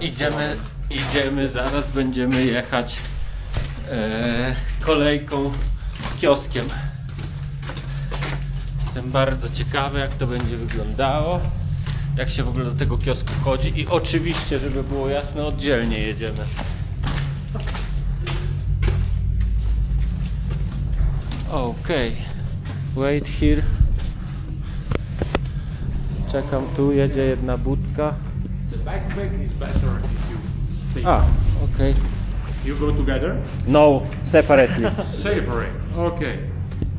Idziemy, idziemy, zaraz będziemy jechać e, kolejką, kioskiem. Jestem bardzo ciekawy, jak to będzie wyglądało, jak się w ogóle do tego kiosku wchodzi i oczywiście, żeby było jasne, oddzielnie jedziemy. Okej, wait here. Czekam tu, jedzie jedna budka. The backpack is better if you take. A, okej. You go together. No, separately. Separate. Okay.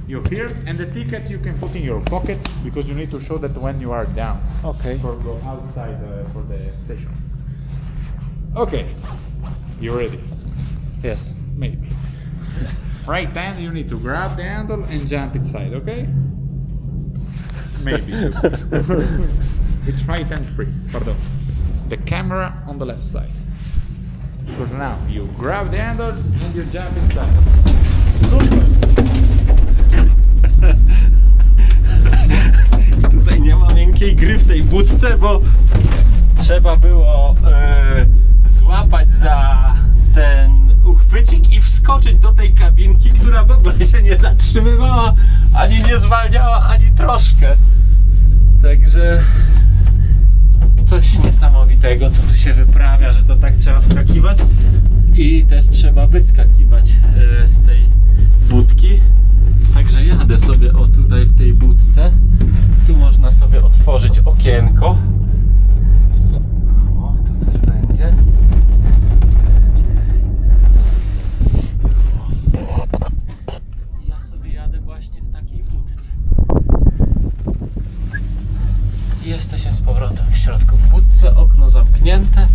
You're here, and the ticket you can put in your pocket because you need to show that when you are down. Okay. For go outside uh, for the station. Okay. You ready? Yes. Maybe. right hand, you need to grab the handle and jump inside. Okay? Maybe. it's right hand free. Pardon. The camera on the left side. Because now you grab the handle and you jump inside. Super. Tutaj nie ma miękkiej gry w tej budce, bo trzeba było e, złapać za ten uchwycik i wskoczyć do tej kabinki, która w ogóle się nie zatrzymywała, ani nie zwalniała, ani troszkę. Także niesamowitego, co tu się wyprawia, że to tak trzeba wskakiwać i też trzeba wyskakiwać e, z tej budki. Także jadę sobie o tutaj w tej budce. Tu można sobie otworzyć okienko. O, tu coś będzie. Ja sobie jadę właśnie w takiej budce. Jesteśmy z powrotem w środku w budce, okno zamknięte.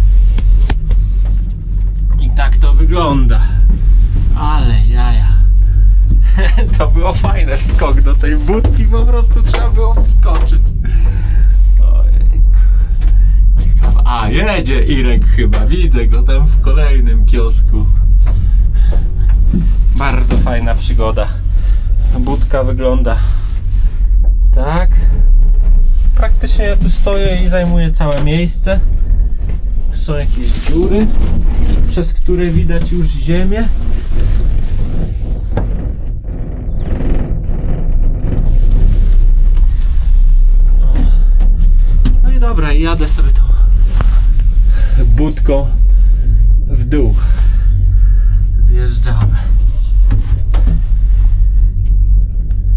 I tak to wygląda. Ale jaja. To było fajne skok do tej budki, po prostu trzeba było wskoczyć. A, jedzie Irek chyba, widzę go tam w kolejnym kiosku. Bardzo fajna przygoda. Budka wygląda tak. Praktycznie ja tu stoję i zajmuję całe miejsce. Są jakieś dziury, przez które widać już ziemię. No i dobra, jadę sobie tą budką w dół. Zjeżdżamy.